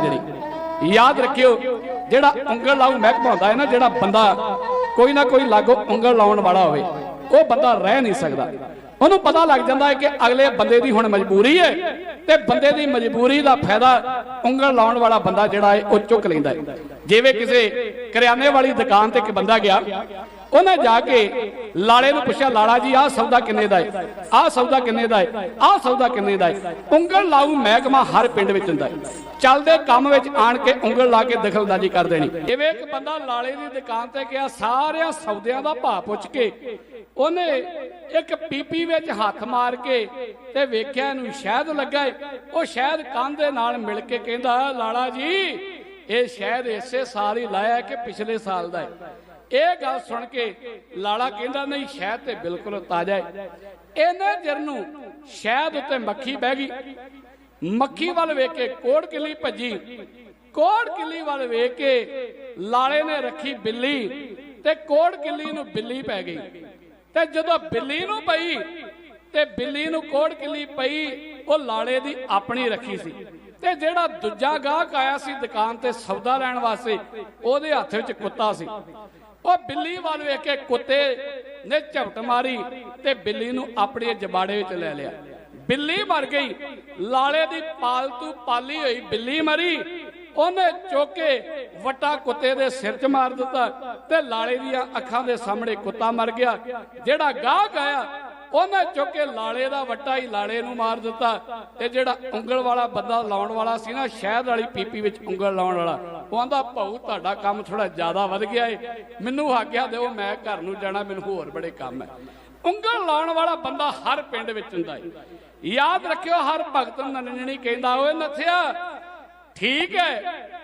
ਦੇਣੀ ਯਾਦ ਰੱਖਿਓ, ਜਿਹੜਾ ਉਂਗਲ ਲਾਉ ਮਹਿਕਮਾ ਹੁੰਦਾ ਹੈ ਨਾ, ਜਿਹੜਾ ਬੰਦਾ ਕੋਈ ਨਾ ਕੋਈ ਲਾਗੋ ਉਂਗਲ ਲਾਉਣ ਵਾਲਾ ਹੋਵੇ, ਉਹ ਬੰਦਾ ਰਹਿ ਨਹੀਂ ਸਕਦਾ। ਉਹਨੂੰ ਪਤਾ ਲੱਗ ਜਾਂਦਾ ਹੈ ਕਿ ਅਗਲੇ ਬੰਦੇ ਦੀ ਹੁਣ ਮਜਬੂਰੀ ਹੈ ਤੇ ਬੰਦੇ ਦੀ ਮਜਬੂਰੀ ਦਾ ਫਾਇਦਾ ਉਂਗਲ ਲਾਉਣ ਵਾਲਾ ਬੰਦਾ ਜਿਹੜਾ ਹੈ, ਉਹ ਚੁੱਕ ਲੈਂਦਾ ਹੈ। ਜਿਵੇਂ ਕਿਸੇ ਕਰਿਆਨੇ ਵਾਲੀ ਦੁਕਾਨ ਤੇ ਇੱਕ ਬੰਦਾ ਗਿਆ ਉਹਨੇ ਜਾ ਕੇ ਲਾਲੇ ਨੂੰ ਪੁੱਛਿਆ ਲਾਲਾ ਜੀ, ਆਹ ਸੌਦਾ ਕਿੰਨੇ ਦਾ ਹੈ ਆਹ ਸੌਦਾ ਕਿੰਨੇ ਦਾ ਹੈ ਆਹ ਸੌਦਾ ਕਿੰਨੇ ਦਾ ਹੈ ਉਂਗਲ ਲਾਉ ਮਹਿਕਮਾ ਹਰ ਪਿੰਡ ਵਿੱਚ ਹੁੰਦਾ ਹੈ ਚੱਲਦੇ ਕੰਮ ਵਿੱਚ ਆਣ ਕੇ ਉਂਗਲ ਲਾ ਕੇ ਦਖਲਅੰਦਾਜ਼ੀ ਕਰ ਦੇਣੀ ਜਿਵੇਂ ਇੱਕ ਬੰਦਾ ਲਾਲੇ ਦੀ ਦੁਕਾਨ ਤੇ ਗਿਆ, ਸਾਰਿਆਂ ਸੌਦਿਆਂ ਦਾ ਭਾਅ ਪੁੱਛ ਕੇ ਉਹਨੇ ਇੱਕ ਪੀਪੀ ਵਿੱਚ ਹੱਥ ਮਾਰ ਕੇ ਤੇ ਵੇਖਿਆ ਇਹਨੂੰ ਸ਼ਹਿਦ ਲੱਗਾ ਏ। ਉਹ ਸ਼ਹਿਦ ਕੰਨ ਦੇ ਨਾਲ ਮਿਲ ਕੇ ਕਹਿੰਦਾ ਲਾਲਾ ਜੀ, ਇਹ ਸ਼ਹਿਦ ਇਸੇ ਸਾਲ ਹੀ ਲਾਇਆ ਕਿ ਪਿਛਲੇ ਸਾਲ ਦਾ ਹੈ ਇਹ ਗੱਲ ਸੁਣ ਕੇ ਲਾਲਾ ਕਹਿੰਦਾ, ਨਹੀਂ, ਸ਼ਹਿਦ ਤੇ ਬਿਲਕੁਲ ਤਾਜ਼ਾ ਹੈ। ਇਹਨੇ ਜਰ ਨੂੰ ਸ਼ਹਿਦ ਉੱਤੇ ਮੱਖੀ ਬਹਿ ਗਈ। ਮੱਖੀ ਵੱਲ ਵੇਖ ਕੇ ਕੋੜ ਕਿੱਲੀ ਭੱਜੀ। ਕੋੜ ਕਿੱਲੀ ਵੱਲ ਵੇਖ ਕੇ ਲਾਲੇ ਨੇ ਰੱਖੀ ਬਿੱਲੀ ਤੇ ਕੋੜ ਕਿੱਲੀ ਨੂੰ ਬਿੱਲੀ ਪੈ ਗਈ। ਤੇ ਜਦੋਂ ਬਿੱਲੀ ਨੂੰ ਪਈ ਤੇ ਬਿੱਲੀ ਨੂੰ ਕੋੜ ਕਿੱਲੀ ਪਈ, ਉਹ ਲਾਲੇ ਦੀ ਆਪਣੀ ਰੱਖੀ ਸੀ। ਤੇ ਜਿਹੜਾ ਦੂਜਾ ਗਾਹਕ ਆਇਆ ਸੀ ਦੁਕਾਨ ਤੇ ਸੌਦਾ ਲੈਣ ਵਾਸਤੇ, ਉਹਦੇ ਹੱਥ ਵਿੱਚ ਕੁੱਤਾ ਸੀ। ਉਹ ਬਿੱਲੀ ਵੱਲ ਵੇਖ ਕੇ ਕੁੱਤੇ ਨੇ ਝਪਟ ਮਾਰੀ ਤੇ ਬਿੱਲੀ ਨੂੰ ਆਪਣੇ ਜਬਾੜੇ ਵਿੱਚ ਲੈ ਲਿਆ। ਬਿੱਲੀ ਮਰ ਗਈ। ਲਾਲੇ ਦੀ ਪਾਲਤੂ ਪਾਲੀ ਹੋਈ ਬਿੱਲੀ ਮਰੀ। ਉਹਨੇ ਚੁੱਕ ਕੇ ਵਟਾ ਕੁੱਤੇ ਦੇ ਸਿਰ 'ਚ ਮਾਰ ਦਿੱਤਾ ਤੇ ਲਾਲੇ ਦੀਆਂ ਅੱਖਾਂ ਦੇ ਸਾਹਮਣੇ ਕੁੱਤਾ ਮਰ ਗਿਆ। ਜਿਹੜਾ ਗਾਹ ਆਇਆ ਉਹਨੇ ਚੁੱਕ ਕੇ ਲਾਲੇ ਦਾ ਵੱਟਾ ਹੀ ਲਾਲੇ ਨੂੰ ਮਾਰ ਦਿੱਤਾ ਤੇ ਜਿਹੜਾ ਉਂਗਲ ਵਾਲਾ ਬੰਦਾ ਲਾਉਣ ਵਾਲਾ ਸੀ ਨਾ, ਸ਼ਹਿਦ ਵਾਲੀ ਪੀਪੀ ਵਿੱਚ ਉਂਗਲ ਲਾਉਣ ਵਾਲਾ, ਉਹ ਆਂਦਾ, ਭਾਊ, ਤੁਹਾਡਾ ਕੰਮ ਥੋੜਾ ਜ਼ਿਆਦਾ ਵੱਧ ਗਿਆ ਏ। ਮੈਨੂੰ ਆਗਿਆ ਦਿਓ ਮੈਂ ਘਰ ਨੂੰ ਜਾਣਾ, ਮੈਨੂੰ ਹੋਰ ਬੜੇ ਕੰਮ ਹੈ। ਉਂਗਲ ਲਾਉਣ ਵਾਲਾ ਬੰਦਾ ਹਰ ਪਿੰਡ ਵਿੱਚ ਹੁੰਦਾ ਏ। ਯਾਦ ਰੱਖਿਓ, ਹਰ ਭਗਤ ਨੰਨਣੀ ਕਹਿੰਦਾ, ਓਏ ਨਥਿਆ, ਠੀਕ ਹੈ